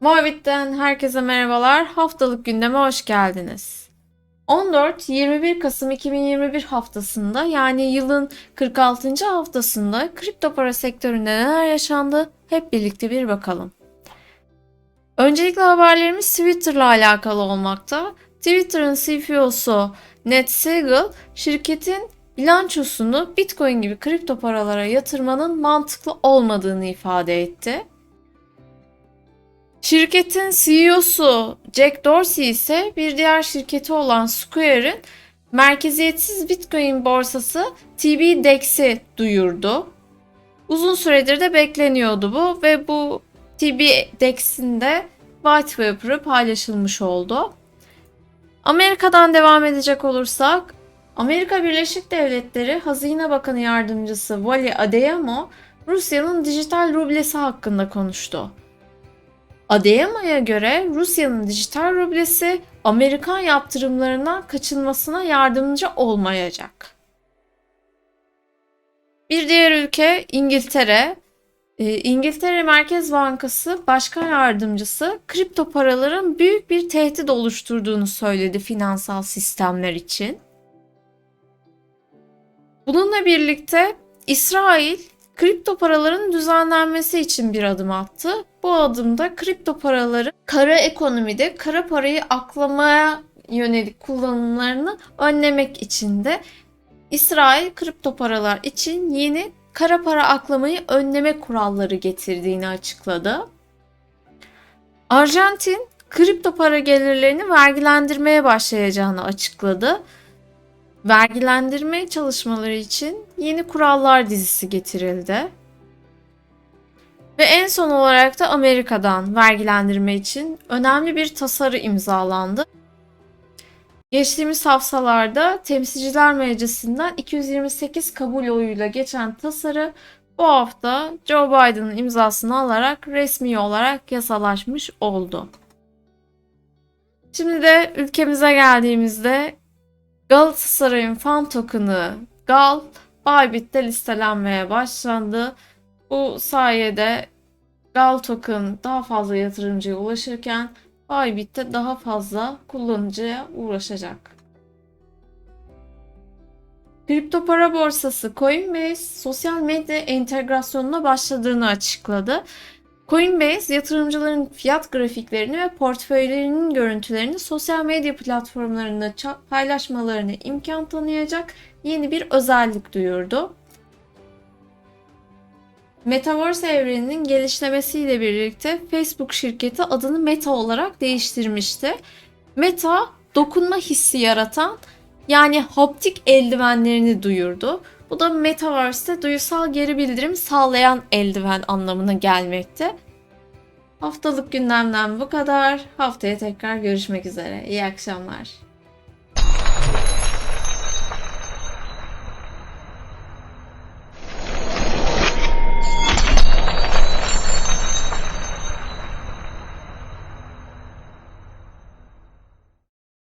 Morbid'den herkese merhabalar. Haftalık gündeme hoş geldiniz. 14-21 Kasım 2021 haftasında yani yılın 46. haftasında kripto para sektöründe neler yaşandı hep birlikte bir bakalım. Öncelikle haberlerimiz Twitter'la alakalı olmakta. Twitter'ın CFO'su Ned Siegel şirketin bilançosunu Bitcoin gibi kripto paralara yatırmanın mantıklı olmadığını ifade etti. Şirketin CEO'su Jack Dorsey ise bir diğer şirketi olan Square'in merkeziyetsiz Bitcoin borsası TBDEX'i duyurdu. Uzun süredir de bekleniyordu bu ve bu TBDEX'in de white paper'ı paylaşılmış oldu. Amerika'dan devam edecek olursak Amerika Birleşik Devletleri Hazine Bakanı Yardımcısı Vali Adeyemo Rusya'nın dijital rublesi hakkında konuştu. Adeyamo'ya göre Rusya'nın dijital rublesi Amerikan yaptırımlarından kaçınmasına yardımcı olmayacak. Bir diğer ülke İngiltere. Ee, İngiltere Merkez Bankası Başkan Yardımcısı kripto paraların büyük bir tehdit oluşturduğunu söyledi finansal sistemler için. Bununla birlikte İsrail kripto paraların düzenlenmesi için bir adım attı. Bu adımda kripto paraları kara ekonomide kara parayı aklamaya yönelik kullanımlarını önlemek için de İsrail kripto paralar için yeni kara para aklamayı önleme kuralları getirdiğini açıkladı. Arjantin kripto para gelirlerini vergilendirmeye başlayacağını açıkladı vergilendirme çalışmaları için yeni kurallar dizisi getirildi. Ve en son olarak da Amerika'dan vergilendirme için önemli bir tasarı imzalandı. Geçtiğimiz haftalarda Temsilciler Meclisi'nden 228 kabul oyuyla geçen tasarı bu hafta Joe Biden'ın imzasını alarak resmi olarak yasalaşmış oldu. Şimdi de ülkemize geldiğimizde Galatasaray'ın fan token'ı GAL Bybit'te listelenmeye başlandı. Bu sayede GAL token daha fazla yatırımcıya ulaşırken Bybit'te daha fazla kullanıcıya ulaşacak. Kripto para borsası Coinbase sosyal medya entegrasyonuna başladığını açıkladı. Coinbase yatırımcıların fiyat grafiklerini ve portföylerinin görüntülerini sosyal medya platformlarında paylaşmalarını imkan tanıyacak yeni bir özellik duyurdu. Metaverse evreninin gelişmesiyle birlikte Facebook şirketi adını Meta olarak değiştirmişti. Meta dokunma hissi yaratan yani haptik eldivenlerini duyurdu. Bu da Metaverse'te duysal geri bildirim sağlayan eldiven anlamına gelmekte. Haftalık gündemden bu kadar. Haftaya tekrar görüşmek üzere. İyi akşamlar.